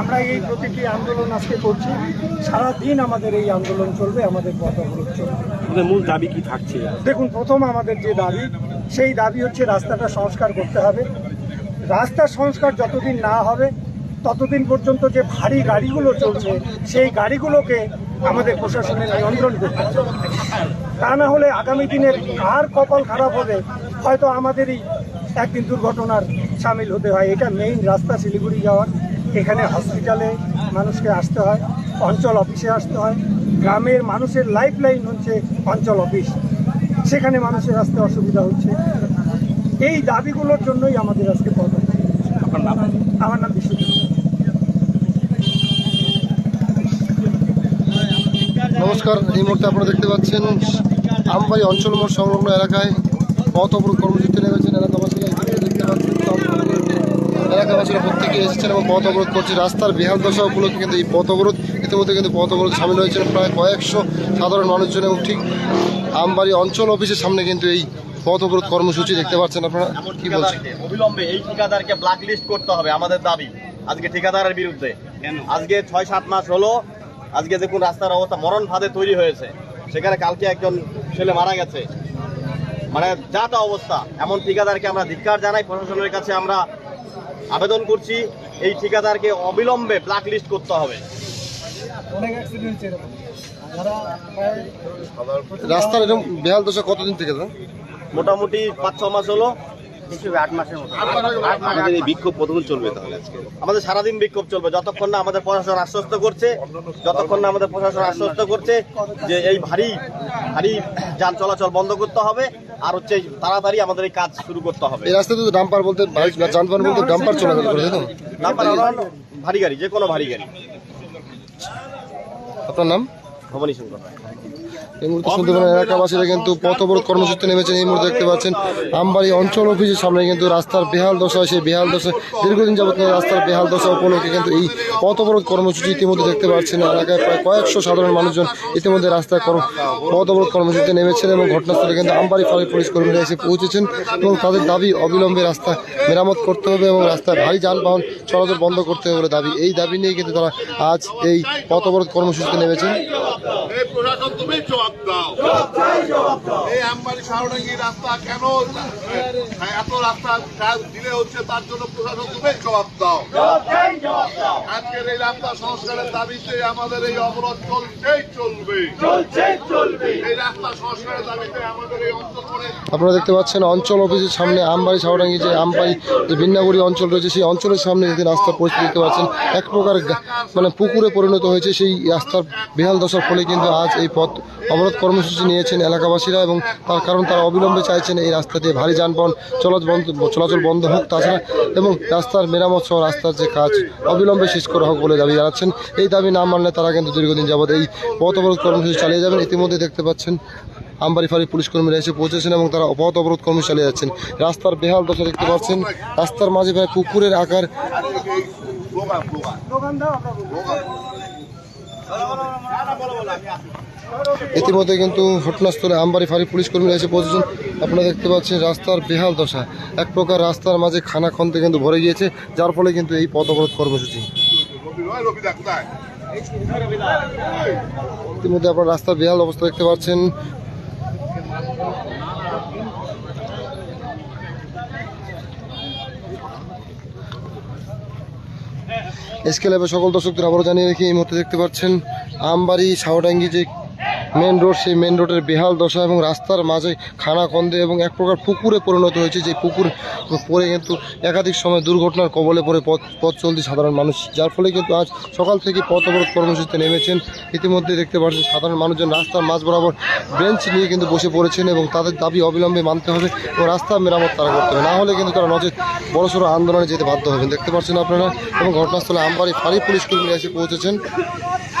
আমরা এই প্রতীকী আন্দোলন আজকে করছি। সারা দিন আমাদের এই আন্দোলন চলবে আমাদের পথ অবরোধ চলবে মূল দাবি কি থাকছে? দেখুন প্রথম আমাদের যে দাবি সেই দাবি হচ্ছে রাস্তাটা সংস্কার করতে হবে। রাস্তার সংস্কার যতদিন না হবে ততদিন পর্যন্ত যে ভারী গাড়িগুলো চলছে সেই গাড়িগুলোকে আমাদের প্রশাসনের নিয়ন্ত্রণ করতে হবে। তা না হলে আগামী দিনের আর কপাল খারাপ হবে হয়তো আমাদেরই একদিন দুর্ঘটনার সামিল হতে হয়। এটা মেইন রাস্তা শিলিগুড়ি যাওয়ার। এখানে হসপিটালে মানুষকে আসতে হয় অঞ্চল অফিসে আসতে হয়। গ্রামের মানুষের লাইফ লাইন হচ্ছে অঞ্চল অফিস সেখানে মানুষের আসতে অসুবিধা হচ্ছে। এই দাবিগুলোর জন্যই আমাদের আজকে পদ আমার নাম বিশ্বজিৎ। নমস্কার এই মুহূর্তে আপনারা দেখতে পাচ্ছেন আমবাড়ি অঞ্চল মোড় সংলগ্ন এলাকায় পথ অবরোধ কর্মসূচিতে নেমেছেন এলাকাবাসীরা ইতিমধ্যে দেখতে পাচ্ছেন এলাকাবাসীরা প্রত্যেকে এসেছেন এবং পথ অবরোধ করছে। রাস্তার বেহাল দশা উপলক্ষে কিন্তু এই পথ অবরোধ ইতিমধ্যে কিন্তু পথ অবরোধ সামিল হয়েছিল প্রায় কয়েকশো সাধারণ মানুষজন এবং ঠিক আমবাড়ি অঞ্চল অফিসের সামনে কিন্তু এই পথ অবরোধ কর্মসূচি দেখতে পাচ্ছেন আপনারা। কি বলছেন? ঠিকাদারকে অবিলম্বে এই ঠিকাদারকে ব্ল্যাক লিস্ট করতে হবে আমাদের দাবি। আজকে ঠিকাদারের বিরুদ্ধে। আজকে ছয় সাত মাস হলো আজকে দেখুন রাস্তার অবস্থা মরণ ফাঁদে তৈরি হয়েছে। সেখানে কালকে একজন ছেলে মারা গেছে। মানে যা তা অবস্থা এমন ঠিকাদারকে আমরা ধিক্কার জানাই প্রশাসনের কাছে আমরা আবেদন করছি এই ঠিকাদারকে অবিলম্বে ব্ল্যাক লিস্ট করতে হবে। রাস্তার এরকম বেহাল দশা কতদিন থেকে মোটামুটি পাঁচ ছ মাস হলো। আমাদের এই বিক্ষোভ কতক্ষণ চলবে তাহলে আজকে? আমাদের সারাদিন বিক্ষোভ চলবে। যতক্ষণ না আমাদের প্রশাসন আশ্বস্ত করছে যতক্ষণ না আমাদের প্রশাসন আশ্বস্ত করছে যে এই ভারী ভারী যান চলাচল বন্ধ করতে হবে আর হচ্ছে তাড়াতাড়ি আমাদের এই কাজ শুরু করতে হবে। এই রাস্তাতে তো ডাম্পার বলতে যানবাহন বলতে ডাম্পার চলাচল করে নাম্বার ভারী গাড়ি যে কোনো ভারী গাড়ি। আপনার নাম? ভবানী শঙ্কর। এই মুহূর্তে পেলেন এলাকাবাসীরা কিন্তু পথ অবরোধ কর্মসূচিতে নেমেছেন এই মুহূর্তে দেখতে পাচ্ছেন। আমবাড়ি অঞ্চল অফিসের সামনে কিন্তু রাস্তার বেহাল দশা সেই বেহাল দশা দীর্ঘদিন যাবত রাস্তার বেহাল দশা উপলক্ষে কিন্তু এই পথ অবরোধ কর্মসূচি ইতিমধ্যে দেখতে পাচ্ছেন। এলাকায় প্রায় কয়েকশো সাধারণ মানুষজন ইতিমধ্যে রাস্তায় কর্ম- পথ অবরোধ কর্মসূচিতে নেমেছেন এবং ঘটনাস্থলে কিন্তু আমবাড়ি ফাঁড়ি পুলিশ কর্মীরা এসে পৌঁছেছেন এবং তাদের দাবি অবিলম্বে রাস্তা মেরামত করতে হবে এবং রাস্তায় ভারী যানবাহন চলাচল বন্ধ করতে হবে বলে দাবি। এই দাবি নিয়ে কিন্তু তারা আজ এই পথ অবরোধ কর্মসূচিতে নেমেছেন। জবাব দাও। এই আমবাড়ি শাহডাঙ্গি রাস্তা কেন? এত রাস্তা দিলে হচ্ছে তার জন্য প্রশাসন তুমি জবাব দাও। আজকের এই রাস্তা সংস্কারের দাবিতে আমাদের এই অবরোধ চলছেই চলবে। এই রাস্তা সংস্কারের দাবিতে আমাদের এই অঞ্চল আপনারা দেখতে পাচ্ছেন অঞ্চল অফিসের সামনে আমবাড়ি সাউডাঙ্গি যে আমবাড়ি যে ভিন্নাগুড়ি অঞ্চল রয়েছে সেই অঞ্চলের সামনে যে রাস্তার পরিস্থিতি দেখতে পাচ্ছেন এক প্রকার মানে পুকুরে পরিণত হয়েছে সেই রাস্তার বেহাল দশার ফলে কিন্তু আজ এই পথ অবরোধ কর্মসূচি নিয়েছেন এলাকাবাসীরা এবং তার কারণ তারা অবিলম্বে চাইছেন এই রাস্তা দিয়ে ভারী যানবাহন চলাচল বন্ধ চলাচল বন্ধ হোক তাছাড়া এবং রাস্তার মেরামত সহ রাস্তার যে কাজ অবিলম্বে শেষ করা হোক বলে দাবি জানাচ্ছেন। এই দাবি না মানলে তারা কিন্তু দীর্ঘদিন যাবৎ এই পথ অবরোধ কর্মসূচি চালিয়ে যাবেন। ইতিমধ্যে দেখতে পাচ্ছেন আমবাড়ি ফাঁড়ি পুলিশ কর্মীরা এসে পৌঁছেছেন এবং তারা পথ অবরোধ কর্মী চালিয়ে যাচ্ছেন। রাস্তার বেহাল দশা দেখতে পাচ্ছেন, রাস্তার মাঝে প্রায় পুকুরের আকার। দোকান দাও। ইতিমধ্যে কিন্তু ঘটনাস্থলে আমবাড়ি ফাঁড়ি পুলিশ কর্মীরা এসে পৌঁছেছেন। আপনারা দেখতে পাচ্ছেন রাস্তার বেহাল দশা। এক প্রকার রাস্তার মাঝে খানা খন্দে কিন্তু ভরে গিয়েছে, যার ফলে কিন্তু এই পথ অবরোধ কর্মসূচি। ইতিমধ্যে আপনারা রাস্তার বেহাল অবস্থা দেখতে পাচ্ছেন। এসকে ল্যাবে সকল দর্শকদের আবারও জানিয়ে রেখে, এই মুহূর্তে দেখতে পাচ্ছেন আমবাড়ি সাউডাঙ্গি যে মেন রোড সেই মেন রোডের বেহাল দশা এবং রাস্তার মাঝে খানা কন্দে এবং এক প্রকার পুকুরে পরিণত হয়েছে। যে পুকুর পরে কিন্তু একাধিক সময় দুর্ঘটনার কবলে পড়ে পথ পথ চলতি সাধারণ মানুষ। যার ফলে কিন্তু আজ সকাল থেকে পথ অবরোধ কর্মসূচিতে নেমেছেন। ইতিমধ্যে দেখতে পাচ্ছেন সাধারণ মানুষজন রাস্তার মাঝ বরাবর বেঞ্চ নিয়ে কিন্তু বসে পড়েছেন এবং তাদের দাবি অবিলম্বে মানতে হবে এবং রাস্তা মেরামত তারা করতে হবে। না হলে কিন্তু তারা নজর বড়সড় আন্দোলনে যেতে বাধ্য হবেন। দেখতে পাচ্ছেন আপনারা এবং ঘটনাস্থলে আমবাড়ি ফাঁড়ি পুলিশ কর্মীরা এসে পৌঁছেছেন।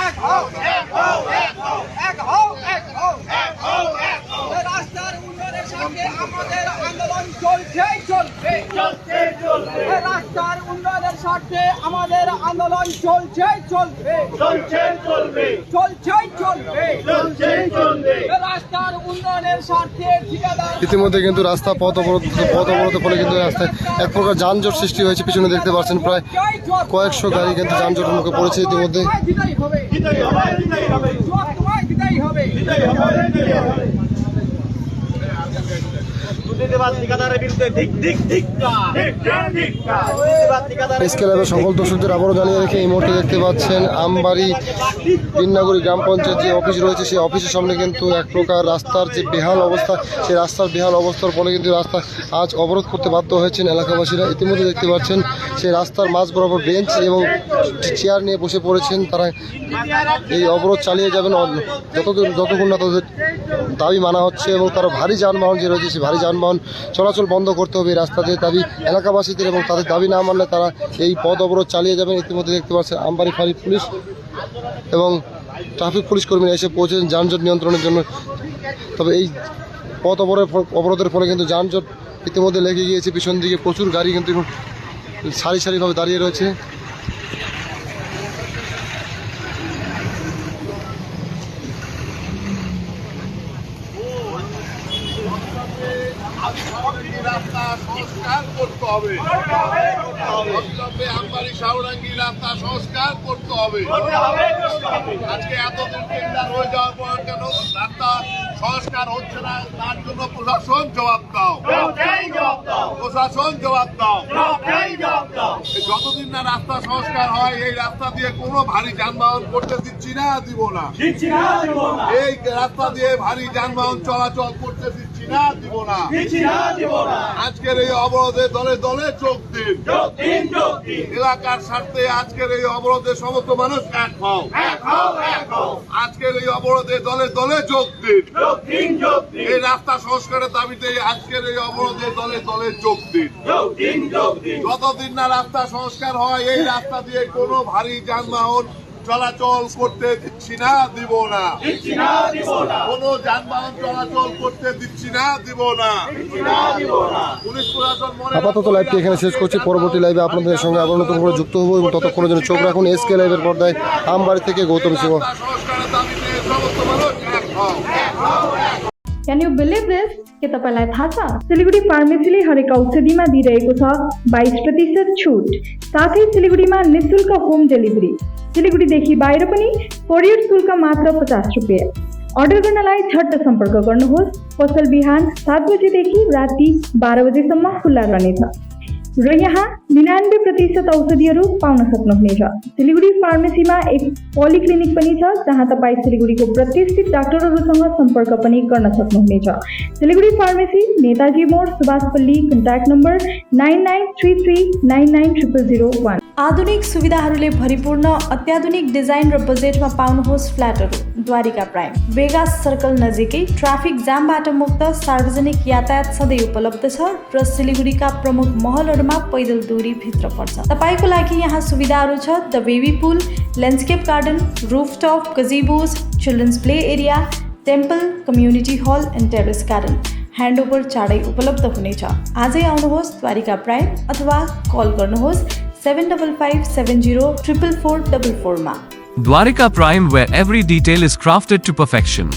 Alcohol, alcohol, alcohol, alcohol, alcohol, alcohol. echo, echo. আমাদের আন্দোলন চলছে চলছে। রাস্তার উন্নয়নের স্বার্থে আমাদের আন্দোলন চলছে চলবে। চলছে চলবে। চলছে চলবে। চলছে চলবে। রাস্তার উন্নয়নের স্বার্থে ইতিমধ্যে কিন্তু রাস্তা পথ অবরোধ পথ অবরোধের ফলে কিন্তু রাস্তায় এক প্রকার যানজট সৃষ্টি হয়েছে। পিছনে দেখতে পাচ্ছেন প্রায় কয়েকশো গাড়ি কিন্তু যানজটের মুখে পড়েছে ইতিমধ্যে। হবে। হবে হবে তোমায় দিতেই হবে দুর্নীতিবাদ ঠিকাদারের বিরুদ্ধে দিক দিক ধিক্কার। দুর্নীতিবাদ ঠিকাদারের এসকে ল্যাবের সকল দর্শকদের আবারও জানিয়ে রেখে এই মুহূর্তে দেখতে পাচ্ছেন আমবাড়ি বিন্নাগুড়ি গ্রাম পঞ্চায়েত যে অফিস রয়েছে সেই অফিসের সামনে কিন্তু এক প্রকার রাস্তার যে বেহাল অবস্থা সেই রাস্তার বেহাল অবস্থার ফলে কিন্তু রাস্তা আজ অবরোধ করতে বাধ্য হয়েছেন এলাকাবাসীরা। ইতিমধ্যে দেখতে পাচ্ছেন সেই রাস্তার মাঝ বরাবর বেঞ্চ এবং চেয়ার নিয়ে বসে পড়েছেন তারা। এই অবরোধ চালিয়ে যাবেন যতদিন যতক্ষণ না তাদের দাবি মানা হচ্ছে এবং তার ভারী যানবাহন যে রয়েছে সেই ভারী যানবাহন চলাচল বন্ধ করতে হবে এই রাস্তাতে দাবি এলাকাবাসীদের এবং তাদের দাবি না মানলে তারা এই পথ অবরোধ চালিয়ে যাবেন। ইতিমধ্যে দেখতে পাচ্ছেন আমবাড়ি ফাঁড়ি পুলিশ এবং ট্রাফিক পুলিশ কর্মীরা এসে পৌঁছেছেন যানজট নিয়ন্ত্রণের জন্য। তবে এই পথ অবরোধের ফ- অবরোধের ফলে কিন্তু যানজট ইতিমধ্যে লেগে গিয়েছে। পিছন দিকে প্রচুর গাড়ি কিন্তু সারি সারিভাবে দাঁড়িয়ে রয়েছে। প্রশাসন জবাব দাও প্রশাসন জবাব দাও যতদিন না রাস্তা সংস্কার হয় এই রাস্তা দিয়ে কোনো ভারী যানবাহন করতে দিচ্ছি না দিব না এই রাস্তা দিয়ে ভারী যানবাহন চলাচল করতে না। দিব না। আজকের এই অবরোধে দলে দলে যোগ দিন। এলাকার স্বার্থে আজকের এই অবরোধে সমস্ত মানুষ এক হও। আজকের এই অবরোধে দলে দলে যোগ দিন। এই রাস্তা সংস্কারের দাবিতে আজকের এই অবরোধে দলে দলে যোগ দিন। যতদিন না রাস্তা সংস্কার হয় এই রাস্তা দিয়ে কোনো ভারী যানবাহন চলাচল করতে দিচ্ছি না দিব না। কোন যানবাহন চলাচল করতে দিচ্ছি না দিব না। পুলিশ প্রশাসন মনে আপাতত লাইভটি এখানে শেষ করছি। পরবর্তী লাইভে আপনাদের সঙ্গে আবার নতুন করে যুক্ত হব এবং ততক্ষণের জন্য চোখ রাখুন। এসকে লাইভের পর্দায় আমবাড়ি থেকে Gautam Singha can you believe this के तपाईँलाई थाहा छ? सिलगढी फार्मेसीले हरेक औषधिमा दिइरहेको छ बाइस प्रतिशत छुट। साथै सिलगढीमा निशुल्क होम डेलिभरी। सिलगढीदेखि बाहिर पनि कोरियर शुल्क मात्र पचास रुपियाँ। अर्डर गर्नलाई झट्ट सम्पर्क गर्नुहोस्। पसल बिहान सात बजेदेखि राति बाह्र बजेसम्म खुल्ला रहनेछ। र यहाँ निनानब्बे प्रतिशत औषधिहरू पाउन सक्नुहुनेछ। सिलगढी फार्मेसीमा एक पोलिक्लिनिक पनि छ जहाँ तपाईँ सिलगढीको प्रतिष्ठित डाक्टरहरूसँग सम्पर्क पनि गर्न सक्नुहुनेछ। Siliguri pharmacy Netaji mode Subhashpalli contact number nine nine three three nine nine triple zero one आधुनिक सुविधाहरूले भरिपूर्ण अत्याधुनिक डिजाइन र बजेटमा पाउनुहोस् फ्ल्याटहरू। द्वारिका प्राइम। वेगास सर्कल नजिकै ट्राफिक जामबाट मुक्त सार्वजनिक यातायात सधैँ उपलब्ध छ र सिलगढीका प्रमुख महलहरूमा पैदल दूरी भित्र पर्छ। तपाईँको लागि यहाँ सुविधाहरू छ। The baby pool landscape garden rooftop gazebos children's play area temple community hall and terrace garden handover चाँडै उपलब्ध हुनेछ। आजै आउनुहोस् द्वारिका प्राइम अथवा कल गर्नुहोस् seven double five seven zero triple four double फोरमा Dwarika Prime, where every detail is crafted to perfection.